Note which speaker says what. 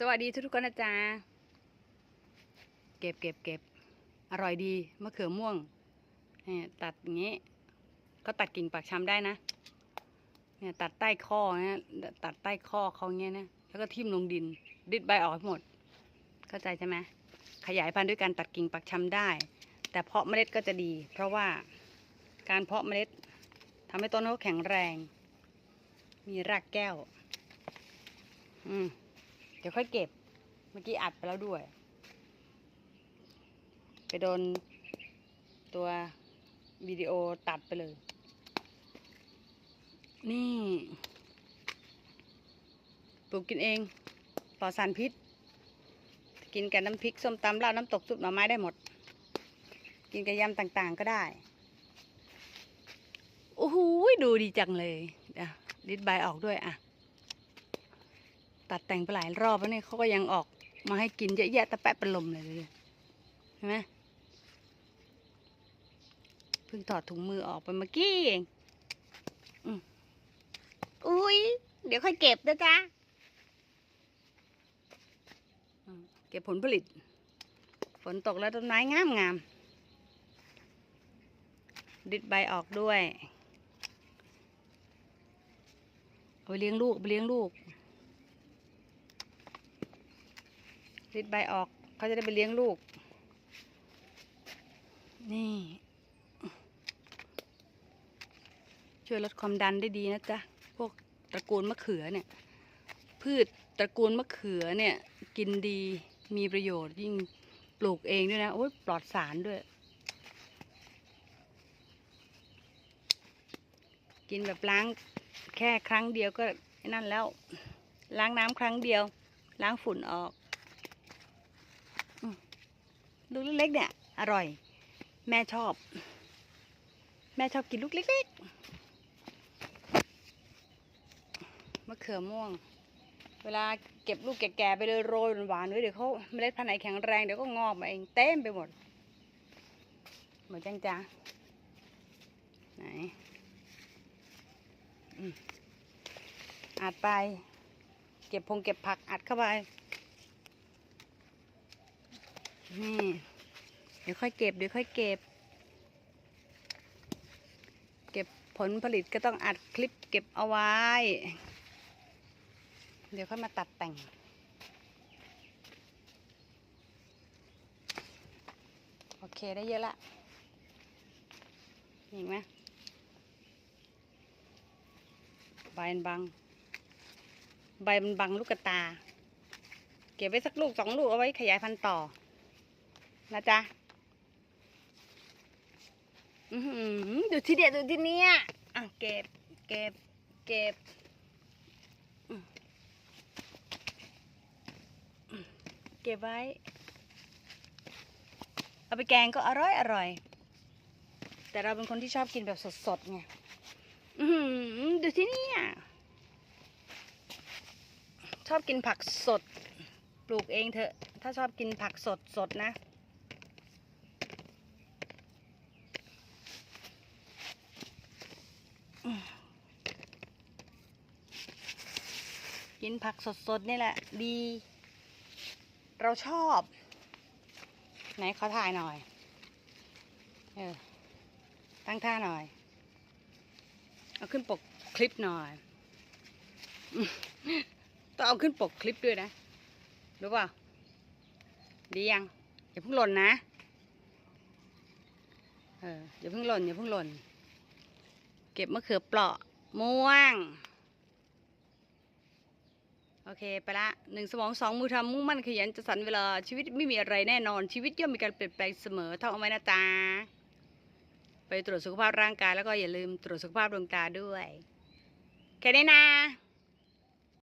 Speaker 1: สวัสดีทุกๆคนนะจ๊ะเก็บเก็บเก็บอร่อยดีมะเขือม่วงเนี่ยตัดอย่างนี้ก็ตัดกิ่งปากชำได้นะ เนี่ยตัดใต้ข้อเนี่ยตัดใต้ข้อเขาเงี้ยนะแล้วก็ทิ่มลงดินดิดใบออกให้หมด เข้าใจใช่ไหมขยายพันธุ์ด้วยการตัดกิ่งปักชำได้ แต่เพาะเมล็ดก็จะดี เพราะว่าการเพาะเมล็ดทำให้ต้นเขาแข็งแรง มีรากแก้ว อืม เดี๋ยวค่อยเก็บ เมื่อกี้อัดไปแล้วด้วย ไปโดนตัววิดีโอตัดไปเลย นี่ปลูกกินเองปลอดสารพิษ กินกับน้ำพริกส้มตำราน้ำตกซุปหน่อไม้ได้หมด กินกับยำต่างๆก็ได้โอ้โหดูดีจังเลยอะลิดใบออกด้วยอะ ตัดแต่งไปหลายรอบแล้วเนี่ยเขาก็ยังออกมาให้กินเยอะแยะตะแปะเป็นลมเลยเลยเห็นไหมเพิ่งถอดถุงมือออกไปเมื่อกี้เองอืมอุ้ย เดี๋ยวค่อยเก็บนะจ๊ะอืมเก็บผลผลิต ฝนตกแล้วต้นไม้งามงาม ดิดใบออกด้วย เอาไปเลี้ยงลูกเอาไปเลี้ยงลูก ริดใบออกเขาจะได้ไปเลี้ยงลูก นี่ ช่วยลดความดันได้ดีนะจ๊ะ พวกตระกูลมะเขือเนี่ย พืชตระกูลมะเขือเนี่ย กินดีมีประโยชน์ยิ่งปลูกเองด้วยนะโอ้ยปลอดสารด้วย กินแบบล้างแค่ครั้งเดียวก็นั่นแล้ว ล้างน้ำครั้งเดียว ล้างฝุ่นออก ลูกเล็กๆเนี่ย อร่อย แม่ชอบ แม่ชอบกินลูกเล็กๆมะเขือม่วง เวลาเก็บลูกแก่ๆไปเลยโรยหวานๆไว้เดี๋ยวเขาเมล็ดพันธุ์ไหนแข็งแรงเดี๋ยวก็งอกมาเองเต็มไปหมดเหมือนจังจ้าไหนอัดไป เก็บพงเก็บผักอัดเข้าไป นี่ เดี๋ยวค่อยเก็บ เดี๋ยวค่อยเก็บ เก็บผลผลิตก็ต้องอัดคลิปเก็บเอาไว้ เดี๋ยวค่อยมาตัดแต่ง โอเคได้เยอะละเห็นไหมใบมันบัง ใบมันบังลูกกระตา เก็บไว้สักลูกสองลูกเอาไว้ขยายพันธุ์ต่อ นะจ๊ะอือหือดูที่เดียดูที่เนี้ยอะเก็บ เก็บ เก็บเก็บไว้ เอาไปแกงก็อร่อยอร่อย แต่เราเป็นคนที่ชอบกินแบบสดๆไงอือหือดูที่เนี่ยชอบกินผักสด ปลูกเองเถอะ ถ้าชอบกินผักสดสดนะ กินผักสดๆ นี่แหละ ดี เราชอบ ไหนขอถ่ายหน่อย เออ ตั้งท่าหน่อย เอาขึ้นปกคลิปหน่อย ต้องเอาขึ้นปกคลิปด้วยนะ รู้เปล่าดียัง อย่าเพิ่งหล่นนะ เออ อย่าเพิ่งหล่น อย่าเพิ่งหล่น ก็บมะเขือเปราะม่วง โอเค ไปละหนึ่งสมองสองมือทำมุ่งมั่นขยันจะสันเวลา ชีวิตไม่มีอะไรแน่นอนชีวิตย่อมมีการเปลี่ยนแปลงเสมอท่องเอาไว้นะจ๊ะไปตรวจสุขภาพร่างกายแล้วก็อย่าลืมตรวจสุขภาพดวงตาด้วย แค่นี้นะ